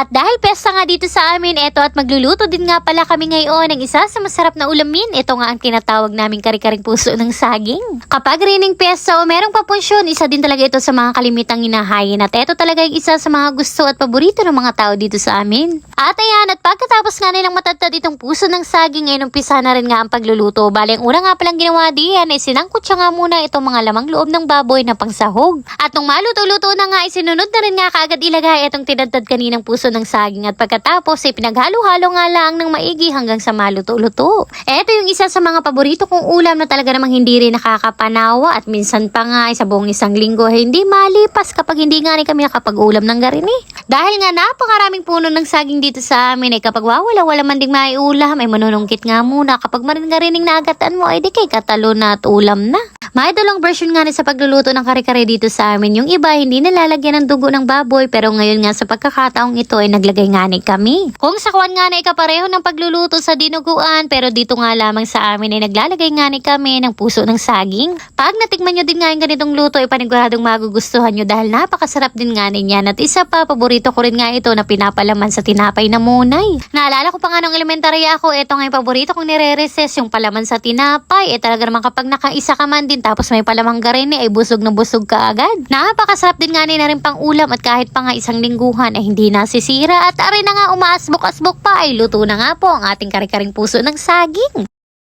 At dahil pesta nga dito sa amin, eto at magluluto din nga pala kami ngayon ng isa sa masarap na ulamin. Ito nga ang tinatawag naming kari-karing puso ng saging. Kapag rining pesta o merong papunsyon, isa din talaga ito sa mga kalimitang inahayin. At ito talaga yung isa sa mga gusto at paborito ng mga tao dito sa amin. At ayan, at pagkatapos nga nilang matatad itong puso ng saging, ngayon umpisa na rin nga ang pagluluto. Bali, ang una nga palang ginawa diyan ay sinangkot siya nga muna itong mga lamang loob ng baboy na pangsahog. At nung maluto-luto na nga, isinunod na rin nga kaagad ilagay itong tinadtad kaninang puso ng saging. At pagkatapos ay pinaghalo-halo nga lang ng maigi hanggang sa maluto-luto. Ito yung isa sa mga paborito kong ulam na talaga namang hindi rin nakakapanawa at minsan pa nga ay sa buong isang linggo ay hindi malipas kapag hindi nga rin kami nakapag-ulam ng garini. Dahil nga napakaraming puno ng saging dito sa amin ay kapag wawala-wala man ding maiulam ay manunungkit nga muna. Kapag marin-garining naagatan mo ay di kay katalo na at ulam na. May dalawang version nga rin sa pagluluto ng kare-kare dito sa amin. Yung iba hindi nalalagyan ng dugo ng baboy pero ngayon nga sa pagkakataong ito ay naglagay nga ni kami. Kung sa kwan nga na ikapareho ng pagluluto sa dinuguan pero dito nga lamang sa amin ay naglalagay nga ni kami ng puso ng saging. Pag natikman nyo din nga yung ganitong luto ay paniguradong magugustuhan nyo dahil napakasarap din nga ninyan. At isa pa, paborito ko rin nga ito na pinapalaman sa tinapay na munay. Naalala ko pa nga nung elementary ako, ito nga yung paborito kong nire-recess, yung palaman sa tinapay. Eh talaga naman kapag nakaisa ka man din tapos may palamang garin ay busog na busog ka agad. Napakasarap din nga na rin pang ulam at kahit pa nga isang lingguhan ay hindi nasisira at aray na nga umaasbok-asbok pa ay luto na nga po ang ating kare-karing puso ng saging.